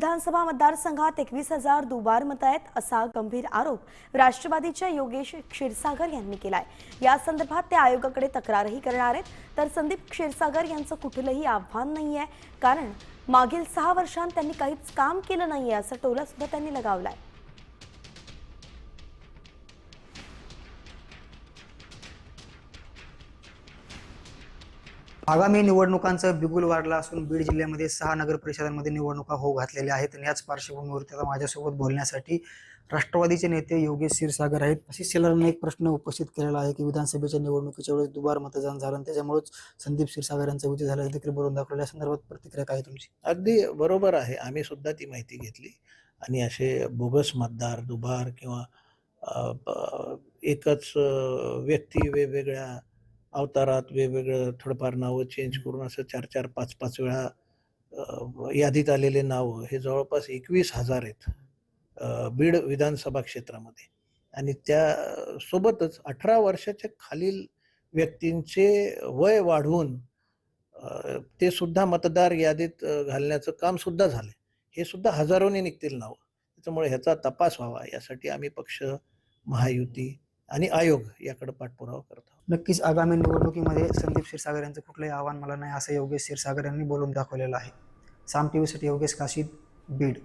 विधानसभा मतदारसंघात एकवीस हजार दुबार मत आहेत असा गंभीर आरोप राष्ट्रवादीच्या योगेश क्षीरसागर यांनी केलाय. या संदर्भात ते आयोगाकडे तक्रारही करणार आहेत. तर संदीप क्षीरसागर यांचं कुठलंही आव्हान नाही आहे कारण मागील सहा वर्षांत त्यांनी काहीच काम केलं नाहीये असा टोला सुद्धा त्यांनी लगावलाय. आगामी निवडणुकांचं बिगुल वाढला असून बीड जिल्ह्यामध्ये सहा नगर परिषदांमध्ये निवडणुका होऊ घातलेल्या आहेत. आणि याच पार्श्वभूमीवरती आता माझ्यासोबत बोलण्यासाठी राष्ट्रवादीचे नेते योगेश क्षीरसागर आहेत. अशीच शेलारांनी एक प्रश्न उपस्थित केलेला आहे की विधानसभेच्या निवडणुकीच्या वेळेस दुबार मतदान झालं आणि त्याच्यामुळेच संदीप क्षीरसागर यांचा विजय झाला. देखील बोलून दाखवल्या संदर्भात प्रतिक्रिया काय तुमची? अगदी बरोबर आहे. आम्ही सुद्धा ती माहिती घेतली. आणि असे बोगस मतदार दुबार किंवा एकच व्यक्ती वेगवेगळ्या अवतारात वेगवेगळं थोडंफार नावं चेंज करून असं चार चार पाच पाच वेळा यादीत आलेले नावं हे जवळपास एकवीस हजार आहेत बीड विधानसभा क्षेत्रामध्ये. आणि त्या सोबतच अठरा वर्षाच्या खालील व्यक्तींचे वय वाढवून ते सुद्धा मतदार यादीत घालण्याचं काम सुद्धा झालंय. हे सुद्धा हजारोने निघतील नावं. त्याच्यामुळे ह्याचा तपास व्हावा. यासाठी आम्ही पक्ष महायुती आणि आयोग याकडे पाठपुरावा करतो नक्कीच आगामी निवडणुकीमध्ये संदीप क्षीरसागर यांचं कुठलंही आव्हान मला नाही असं योगेश क्षीरसागर यांनी बोलून दाखवलेलं आहे. साम टी व्हीसाठी योगेश काशीद बीड.